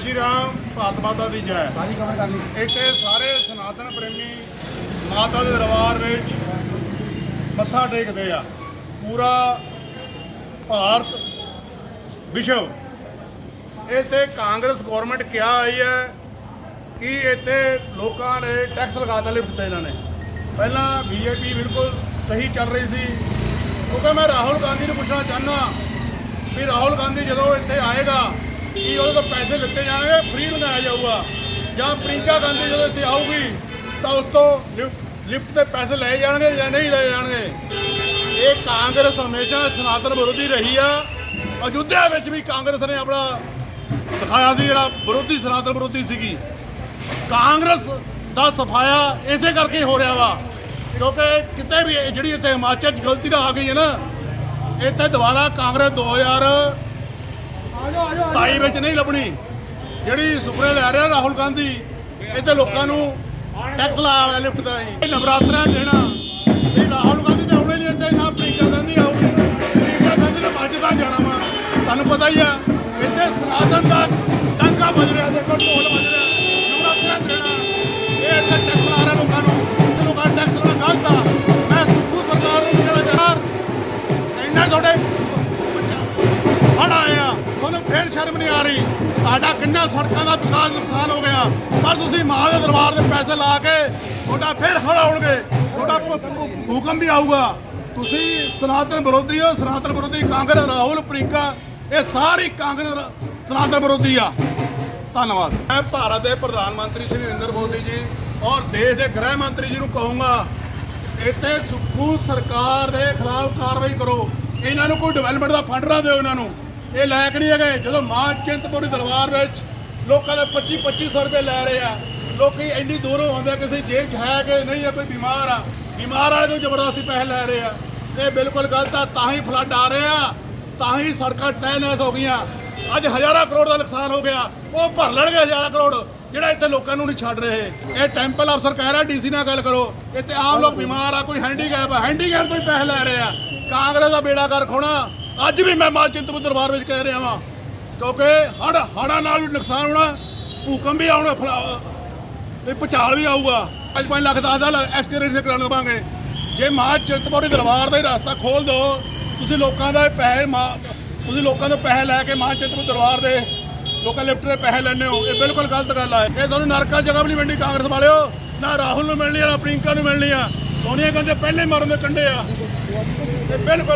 ਸ਼੍ਰੀ ਰਾਮ ਭਾਰਤ ਮਾਤਾ ਦੀ ਜੈ। ਸਾਰੀ ਕਵਰ ਕਰ ਲਈ। ਇੱਥੇ ਸਾਰੇ ਸਨਾਤਨ ਪ੍ਰੇਮੀ ਮਾਤਾ ਦੇ ਦਰਬਾਰ ਵਿੱਚ ਮੱਥਾ ਟੇਕਦੇ ਆ। ਪੂਰਾ ਭਾਰਤ ਵਿਸ਼ਵ। ਇੱਥੇ ਕਾਂਗਰਸ ਗਵਰਨਮੈਂਟ ਕਿਹਾ ਹੋਈ ਹੈ ਕਿ ਇੱਥੇ ਲੋਕਾਂ ਨੇ ਟੈਕਸ ਲਗਾਤਾ ਲਿਫਟ ਤੇ ਇਹਨਾਂ ਨੇ। ਪਹਿਲਾਂ ਬੀਜੇਪੀ ਬਿਲਕੁਲ ਸਹੀ ਚੱਲ ਰਹੀ ਸੀ। ਕਿਉਂਕਿ ਮੈਂ ਰਾਹੁਲ ਗਾਂਧੀ ਨੂੰ ਪੁੱਛਣਾ ਚਾਹੁੰਦਾ ਵੀ ਰਾਹੁਲ ਗਾਂਧੀ ਜਦੋਂ ਇੱਥੇ ਆਏਗਾ ਕਿ ਉਹਦੇ ਤੋਂ ਪੈਸੇ ਲਿੱਤੇ ਜਾਣਗੇ? ਫ੍ਰੀ ਲਗਾਇਆ ਜਾਊਗਾ। ਜਾਂ ਪ੍ਰਿੰਕਾ ਗਾਂਧੀ ਜਦੋਂ ਇੱਥੇ ਆਊਗੀ, ਤਾਂ ਉਸ ਤੋਂ ਲਿਫਟ ਲਿਫਟ ਤੇ ਪੈਸੇ ਲਏ ਜਾਣਗੇ ਜਾਂ ਨਹੀਂ ਲਏ ਜਾਣਗੇ? ਇਹ ਕਾਂਗਰਸ ਹਮੇਸ਼ਾ ਸਨਾਤਨ ਵਿਰੋਧੀ ਰਹੀ ਆ। ਅਯੁੱਧਿਆ ਵਿੱਚ ਵੀ ਕਾਂਗਰਸ ਨੇ ਆਪਣਾ ਦਿਖਾਇਆ ਸੀ, ਜਿਹੜਾ ਵਿਰੋਧੀ, ਸਨਾਤਨ ਵਿਰੋਧੀ ਸੀਗੀ। ਕਾਂਗਰਸ ਦਾ ਸਫਾਇਆ ਇਸੇ ਕਰਕੇ ਹੋ ਰਿਹਾ ਵਾ, ਕਿਉਂਕਿ ਕਿਤੇ ਵੀ ਜਿਹੜੀ ਇੱਥੇ ਹਿਮਾਚਲ 'ਚ ਗਲਤੀ ਨਾ ਆ ਗਈ ਹੈ ਨਾ, ਇੱਥੇ ਦੁਬਾਰਾ ਕਾਂਗਰਸ 2000 27 ਵਿੱਚ ਨਹੀਂ ਲੱਭਣੀ। ਜਿਹੜੀ ਸੁਪਰੇ ਲੈ ਰਿਹਾ ਰਾਹੁਲ ਗਾਂਧੀ, ਇੱਥੇ ਲੋਕਾਂ ਨੂੰ ਟੈਕਸ ਲਾਇਆ ਹੋਇਆ ਲਿਫਟ ਦਾ ਹੀ ਨਵਰਾਤਰਾ ਦੇਣਾ ਵੀ ਰਾਹੁਲ ਗਾਂਧੀ ਤੇ ਆਉਣੇ ਨਹੀਂ, ਇੱਥੇ ਨਾ ਪ੍ਰਿੰਕਾ ਗਾਂਧੀ ਆਊਗੀ। ਪ੍ਰਿੰਕਾ ਗਾਂਧੀ ਨੇ ਭੱਜਦਾ ਜਾਣਾ ਵਾ। ਤੁਹਾਨੂੰ ਪਤਾ ਹੀ ਆ, ਇੱਥੇ ਸਨਾਤਨ ਦਾ ਡੰਕਾ ਵੱਜ ਰਿਹਾ, ਦੇਖੋ ਢੋਲ ਵੱਜ ਰਿਹਾ। ਨਵਰਾਤਰਾ ਦੇਣਾ ਇਹ ਇੱਥੇ ਟੈਕਸ ਲਾ ਰਿਹਾ ਲੋਕਾਂ ਨੂੰ। ਤੇ ਲੋਕਾਂ ਨੂੰ ਟੈਕਸ ਲਾਉਣਾ ਗਲਤ ਆ ਮੈਂ ਸੁਖੂ ਸਰਕਾਰ ਨੂੰ ਕਹਿਣਾ ਚਾਹਾਂ ਇੰਨਾ ਤੁਹਾਡੇ ਹੜ ਫਿਰ ਸ਼ਰਮ ਨਹੀਂ ਆ ਰਹੀ। ਤੁਹਾਡਾ ਕਿੰਨਾ ਸੜਕਾਂ ਦਾ ਵਿਕਾਸ ਨੁਕਸਾਨ ਹੋ ਗਿਆ। ਪਰ ਤੁਸੀਂ ਮਾਂ ਦੇ ਦਰਬਾਰ ਦੇ ਪੈਸੇ ਲਾ ਕੇ ਤੁਹਾਡਾ ਫਿਰ ਹੜ ਆਉਣਗੇ। ਤੁਹਾਡਾ ਹੁਕਮ ਵੀ ਆਊਗਾ। ਤੁਸੀਂ ਸਨਾਤਨ ਵਿਰੋਧੀ ਹੋ। ਸਨਾਤਨ ਵਿਰੋਧੀ ਕਾਂਗਰਸ, ਰਾਹੁਲ ਪ੍ਰਿੰਕਾ ਇਹ ਸਾਰੀ ਕਾਂਗਰਸ ਸਨਾਤਨ ਵਿਰੋਧੀ ਆ। ਧੰਨਵਾਦ। ਮੈਂ ਭਾਰਤ ਦੇ ਪ੍ਰਧਾਨ ਮੰਤਰੀ ਸ਼੍ਰੀ ਨਰਿੰਦਰ ਮੋਦੀ ਜੀ ਔਰ ਦੇਸ਼ ਦੇ ਗ੍ਰਹਿ ਮੰਤਰੀ ਜੀ ਨੂੰ ਕਹੂੰਗਾ, ਇੱਥੇ ਸੁਖੂ ਸਰਕਾਰ ਦੇ ਖਿਲਾਫ ਕਾਰਵਾਈ ਕਰੋ। ਇਹਨਾਂ ਨੂੰ ਕੋਈ ਡਿਵੈਲਪਮੈਂਟ ਦਾ ਫੰਡ ਨਾ ਦਿਓ, ਇਹਨਾਂ ਨੂੰ। ਇਹ ਲਾਇਕ ਨਹੀਂ ਹੈਗੇ। ਜਦੋਂ ਮਾਂ ਚਿੰਤਪੁਰੀ ਦਰਬਾਰ ਵਿੱਚ ਲੋਕਾਂ ਦੇ 25 2500 ਰੁਪਏ ਲੈ ਰਹੇ ਆ ਲੋਕੀ ਇੰਨੀ ਦੂਰੋਂ ਆਉਂਦੇ ਆ, ਕਿਸੇ ਜੇਲ੍ਹ 'ਚ ਹੈ ਕਿ ਨਹੀਂ ਆ ਕੋਈ ਬਿਮਾਰ ਆ। ਬਿਮਾਰ ਵਾਲੇ ਤੋਂ ਜ਼ਬਰਦਸਤੀ ਪੈਸੇ ਲੈ ਰਹੇ ਆ? ਇਹ ਬਿਲਕੁਲ ਗਲਤ ਆ ਤਾਂ ਹੀ ਫਲੱਡ ਆ ਰਹੇ ਆ ਤਾਂ ਹੀ ਸੜਕਾਂ ਤਹਿ-ਨਹਿਸ ਹੋ ਗਈਆਂ। ਅੱਜ ਹਜ਼ਾਰਾਂ ਕਰੋੜ ਦਾ ਨੁਕਸਾਨ ਹੋ ਗਿਆ। ਉਹ ਭਰ ਲੈਣਗੇ ਹਜ਼ਾਰਾਂ ਕਰੋੜ ਜਿਹੜਾ ਇੱਥੇ ਲੋਕਾਂ ਨੂੰ ਨਹੀਂ ਛੱਡ ਰਹੇ। ਇਹ ਟੈਂਪਲ ਅਫਸਰ ਕਹਿ ਰਿਹਾ ਡੀਸੀ ਨਾਲ ਗੱਲ ਕਰੋ। ਇੱਥੇ ਆਮ ਲੋਕ ਬਿਮਾਰ ਆ ਕੋਈ ਹੈਂਡੀਕੈਪ ਆ ਹੈਂਡੀਕੈਪ ਤੋਂ ਹੀ ਪੈਸੇ ਲੈ ਰਹੇ ਆ। ਕਾਂਗਰਸ ਦਾ ਬੇੜਾ ਕਰ ਖੋਣਾ। ਅੱਜ ਵੀ ਮੈਂ ਮਾਂ ਚਿੰਤਪੁਰ ਦਰਬਾਰ ਵਿੱਚ ਕਹਿ ਰਿਹਾ ਵਾਂ, ਕਿਉਂਕਿ ਹੜ ਹੜਾਂ ਨਾਲ ਵੀ ਨੁਕਸਾਨ ਹੋਣਾ, ਭੂਕੰਪ ਵੀ ਆਉਣਾ, ਫਲਾ- ਇਹ ਵੀ ਆਊਗਾ। 5 ਲੱਖ ਦਾ ਆਦਾ ਐਸਕੇਰੇਟ ਸੇ ਕਰਾਉਣ ਲਵਾਂਗੇ। ਜੇ ਮਾਂ ਚਿੰਤਪੁਰੀ ਦਰਬਾਰ ਦਾ ਹੀ ਰਸਤਾ ਖੋਲ ਦਿਓ ਤੁਸੀਂ ਲੋਕਾਂ ਦਾ ਪੈਸੇ ਮਾਂ- ਤੁਸੀਂ ਲੋਕਾਂ ਤੋਂ ਪੈਸੇ ਲੈ ਕੇ ਮਾਂ ਚਿੰਤਪੁਰੀ ਦਰਬਾਰ ਦੇ ਲੋਕਾਂ ਲਿਫਟ ਦੇ ਪੈਸੇ ਲੈਣੇ ਹੋ, ਇਹ ਬਿਲਕੁਲ ਗਲਤ ਗੱਲ ਹੈ ਇਹ ਤੁਹਾਨੂੰ ਨਰਕਾ ਜਗ੍ਹਾ ਵੀ ਨਹੀਂ ਮਿਲਣੀ, ਕਾਂਗਰਸ ਵਾਲਿਓ, ਨਾ ਰਾਹੁਲ ਨੂੰ ਮਿਲਣੀ ਆ, ਨਾ ਪ੍ਰਿੰਕਾ ਨੂੰ ਮਿਲਣੀ ਆ। ਸੋਨੀਆ ਗਾਂਧੀ ਪਹਿਲੇ ਹੀ ਮਰਨ ਦੇ ਕੰਡੇ ਆ। ਇਹ ਬਿਲਕੁਲ